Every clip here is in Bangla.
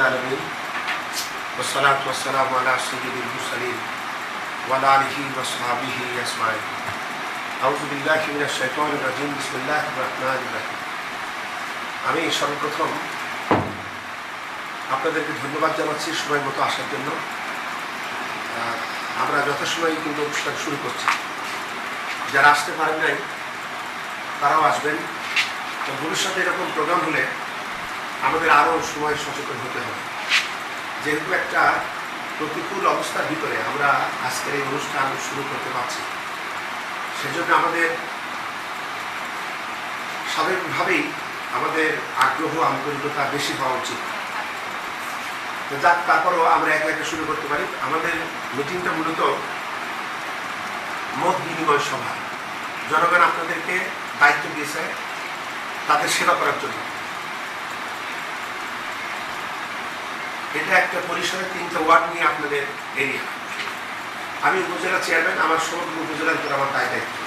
العالمين والصلاة والسلام على سيد المرسلين وعلى آله وصحبه أجمعين أعوذ بالله من الشيطان الرجيم بسم الله الرحمن الرحيم আমি সর্বপ্রথম আপনাদেরকে ধন্যবাদ জানাচ্ছি সময় মতো আসার জন্য আহ, আমরা যথাসময়ে কিন্তু অনুষ্ঠান শুরু করছি যারা আসতে পারেন নাই তারাও আসবেন তো ভবিষ্যতে এরকম প্রোগ্রাম হলে আমাদের আরও সময় সচেতন হতে হবে। যেহেতু একটা প্রতিকূল অবস্থার ভিতরে আমরা আজকের এই অনুষ্ঠান শুরু করতে পারছি, সেজন্য আমাদের স্বাভাবিকভাবেই আমাদের আগ্রহ, আন্তরিকতা বেশি হওয়া উচিত। তো যাক, তারপরও আমরা একে একে শুরু করতে পারি। আমাদের মিটিংটা মূলত মত বিনিময় সভা। জনগণ আপনাদেরকে দায়িত্ব দিয়েছে তাদের সেবা করার জন্য। এটা একটা পরিসরে তিনটা ওয়ার্ড নিয়ে আপনাদের এরিয়া আমি উপজেলা চেয়ারম্যান, আমার সমগ্র উপজেলার উপর আমার দায় দায়িত্ব।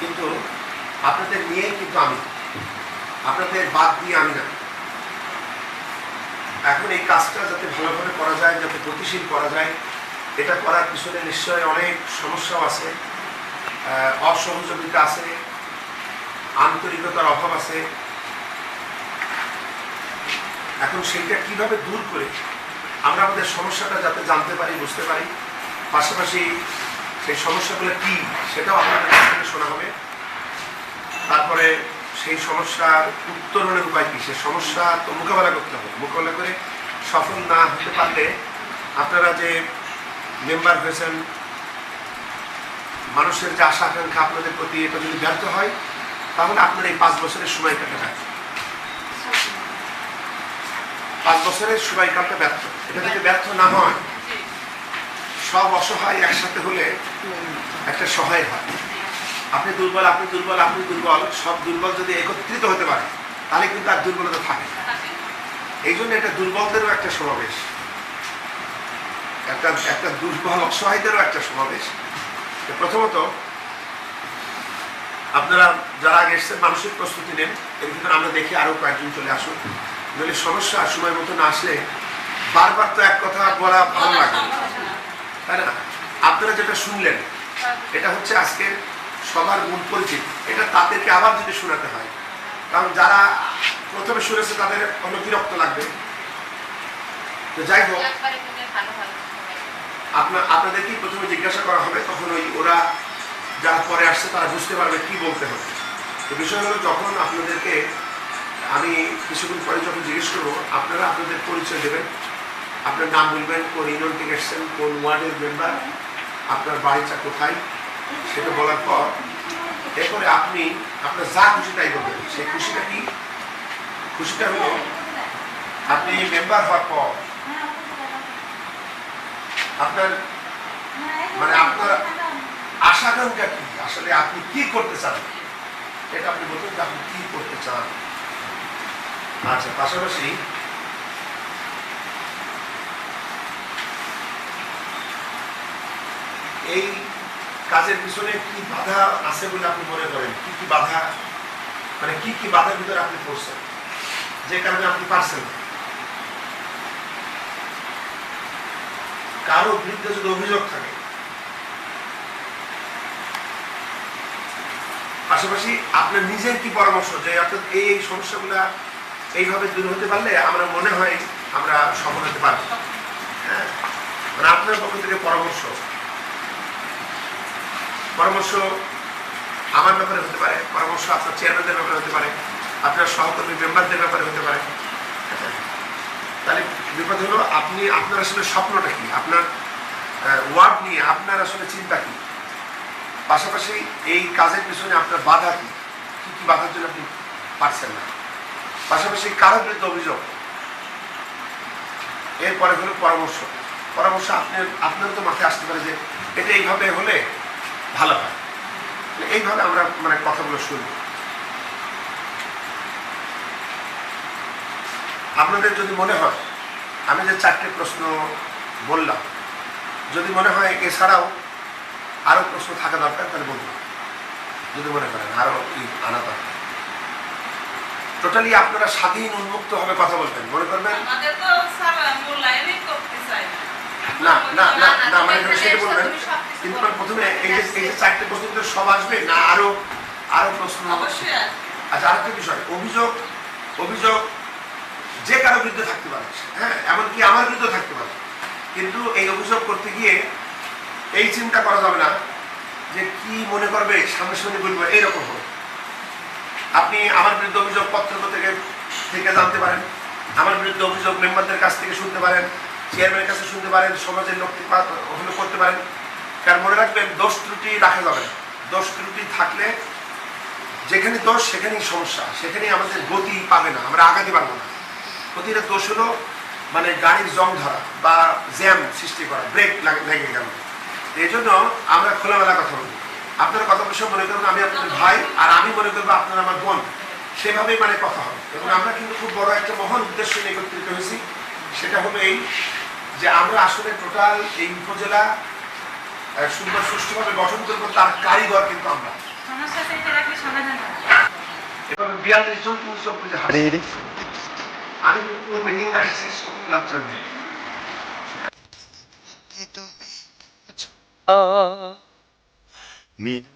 কিন্তু আপনাদের নিয়েই কিন্তু আমি আপনাদের বাদ দিয়ে আমি না। এখন এই কাজটা যাতে ভালোভাবে করা যায়, যাতে গতিশীল করা যায়, এটা করার পিছনে নিশ্চয় অনেক সমস্যাও আছে অসহযোগিতা আছে, আন্তরিকতার অভাব আছে। এখন সেইটা কীভাবে দূর করে আমরা আমাদের সমস্যাটা যাতে জানতে পারি, বুঝতে পারি, পাশাপাশি সেই সমস্যাগুলো কি সেটাও আপনাদের কাছ থেকে শোনা হবে। তারপরে সেই সমস্যার উত্তরণের উপায় কি? সে সমস্যা তো মোকাবেলা করতে হবে। মোকাবেলা করে সফল না হতে পারলে আপনারা যে মেম্বার হয়েছেন, মানুষের যে আশা আকাঙ্ক্ষা আপনাদের প্রতি এটা যদি ব্যর্থ হয়, তাহলে আপনার এই পাঁচ বছরের সময় সময়কালটা ব্যর্থ পাঁচ বছরের সময়কালটা ব্যর্থ। এটা যদি ব্যর্থ না হয়, সব অসহায় একসাথে হলে একটা সহায় হয়। আপনি দুর্বল আপনি দুর্বল আপনি দুর্বল, সব দুর্বল যদি একত্রিত হতে পারে, তাহলে কিন্তু আর দুর্বলতা থাকে এই জন্য এটা দুর্বলদেরও একটা সমাবেশ। একটা একটা দুর্বল অসহায়দেরও একটা সমাবেশ। প্রথমত, আপনারা যারা আগে এসছেন, মানসিক প্রস্তুতি নেন। এর ভিতরে আমরা দেখি আরও কয়েকজন চলে আসুন নইলে সমস্যা সময় মতো না আসলে বারবার তো এক কথা বলা ভালো লাগে। তাই না? আপনারা যেটা শুনলেন, এটা হচ্ছে আজকে সবার মূল পরিচিত। এটা তাদেরকে আবার যদি শোনাতে হয়, কারণ যারা প্রথমে শুনেছে তাদের অন্য বিরক্ত লাগবে। তো যাই হোক আপনার আপনাদেরকেই প্রথমে জিজ্ঞাসা করা হবে তখন ওই ওরা যারা পরে আসছে তারা বুঝতে পারবে কি বলতে হবে। তো বিষয় হলো যখন আপনাদেরকে আমি কিছুক্ষণ পরে যখন জিজ্ঞেস করব, আপনারা আপনাদের পরিচয় দেবেন, আপনার নাম বলবেন, কোন ইউনিয়ন থেকে এসছেন, কোন ওয়ার্ডের মেম্বার আপনার বাড়িটা কোথায়, সেটা বলার পর এরপরে আপনি, আপনার যা খুশি তাই বলবেন। সেই খুশিটা কি? খুশিটা হলো, আপনি মেম্বার হওয়ার পর আপনার মানে আপনার আশা আকাঙ্ক্ষা কি? আসলে আপনি কি করতে চান? এটা আপনি বলতেন যে আপনি কি করতে চান? আচ্ছা পাশাপাশি এই কাজের পিছনে কি বাধা আছে বলে আপনি মনে করেন? কি কি বাধা মানে কি কি বাধার ভিতরে আপনি পড়ছেন? যে কারণে আপনি পারছেন কারও বিরুদ্ধে যদি অভিযোগ থাকে, পাশাপাশি আপনার নিজের কি পরামর্শ যে এই এই সমস্যাগুলা এইভাবে দূর হতে পারলে আমরা মনে হয় আমরা সফল হতে পারব। হ্যাঁ? মানে আপনার পক্ষ থেকে পরামর্শ। পরামর্শ আমার ব্যাপারে হতে পারে, পরামর্শ আপনার চেয়ারম্যানদের ব্যাপারে হতে পারে, আপনার সহকর্মী মেম্বারদের ব্যাপারে হতে পারে। তাহলে বিপদ হলো আপনি, আপনার আসলে স্বপ্নটা কি? আপনার ওয়ার্ড নিয়ে আপনার আসলে চিন্তা কি? পাশাপাশি এই কাজের পিছনে আপনার বাধা কি? কি কি বাধার জন্য আপনি পারছেন না? পাশাপাশি কারও বিরুদ্ধে অভিযোগ। এরপরে হলো পরামর্শ। পরামর্শ আপনার আপনারও তো মাথায় আসতে পারে যে এটা এইভাবে হলে ভালো হয়। এইভাবে আমরা মানে কথাগুলো শুনব। আপনাদের যদি মনে হয়, আমি যে চারটে প্রশ্ন বললাম, যদি মনে হয় এছাড়াও আরও প্রশ্ন থাকা দরকার, তাহলে বলুন। যদি মনে করেন, আরও আনা দরকার? টোটালি আপনারা স্বাধীন উন্মুক্ত ভাবে কথা বলবেন মনে করবেন? না না না না মানে সেটা বলবেন কিন্তু প্রথমে এই যে এই যে চারটে প্রশ্ন সব আসবে না আরও আরও প্রশ্ন। আচ্ছা আরেকটা বিষয় অভিযোগ অভিযোগ যে কারও বিরুদ্ধে থাকতে পারে হ্যাঁ এমনকি আমার বিরুদ্ধে থাকতে পারে। কিন্তু এই অভিযোগ করতে গিয়ে এই চিন্তা করা যাবে না যে কি মনে করবে সামনে সামনে বলব এইরকম হবে। আপনি আমার বিরুদ্ধে অভিযোগ পত্র থেকে থেকে জানতে পারেন, আমার বিরুদ্ধে অভিযোগ মেম্বারদের কাছ থেকে শুনতে পারেন চেয়ারম্যানের কাছে শুনতে পারেন, সমাজের লোক অভিযোগ করতে পারেন। কারণ মনে রাখবেন, দোষ ত্রুটি রাখা যাবে দোষ ত্রুটি থাকলে যেখানে দোষ, সেখানেই সমস্যা। সেখানেই আমাদের গতি পাবে না, আমরা আগাতে পারব না। প্রতিটা দোষ হলো মানে গাড়ির জং ধরা বা জ্যাম সৃষ্টি করা, ব্রেক লেগে গেল। এই জন্য আমরা খোলামেলা কথা বলি আপনারা কথা বলছে মনে করুন আমি আপনাদের ভাই, আর আমি মনে করব আপনারা আমার বোন। সেভাবেই মানে কথা হবে। এবং আমরা কিন্তু খুব বড় একটা মহান উদ্দেশ্য নিয়ে একত্রিত হয়েছি। সেটা হলো এই যে আমরা আসলে টোটাল এই উপজেলা সুন্দর সুষ্ঠুভাবে গঠন করব তার কারিগর কিন্তু আমরা। আমি কিন্তু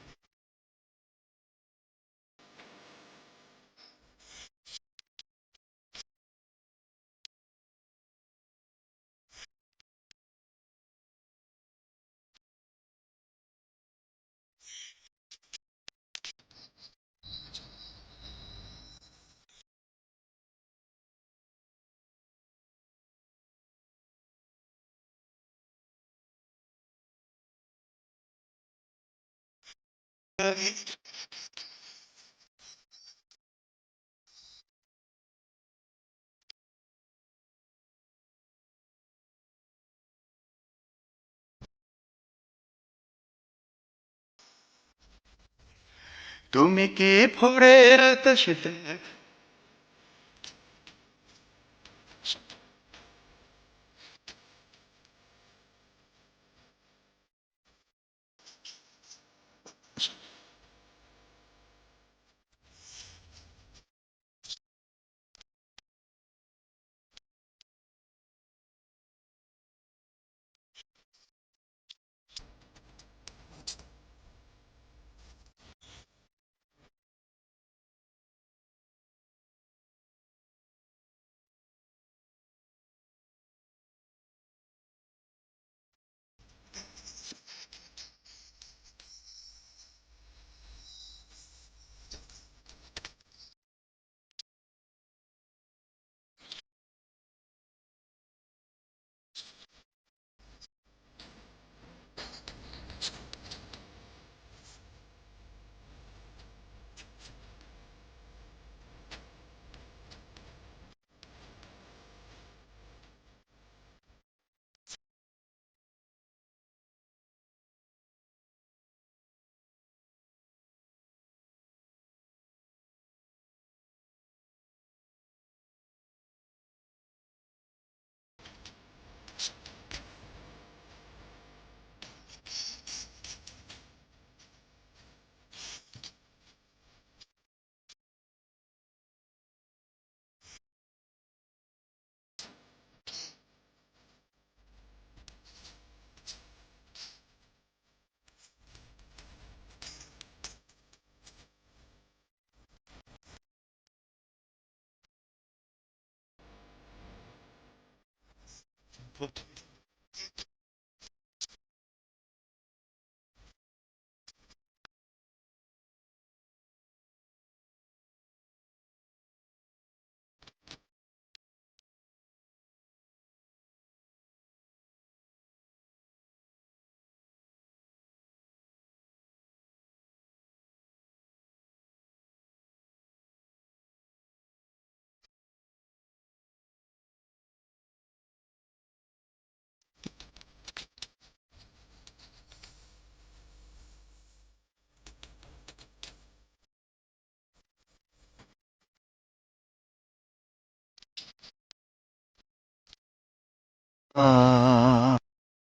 meeting আসছি, লাভ নেই Me. তুমি কি ভোরের আকাশেতে Uh,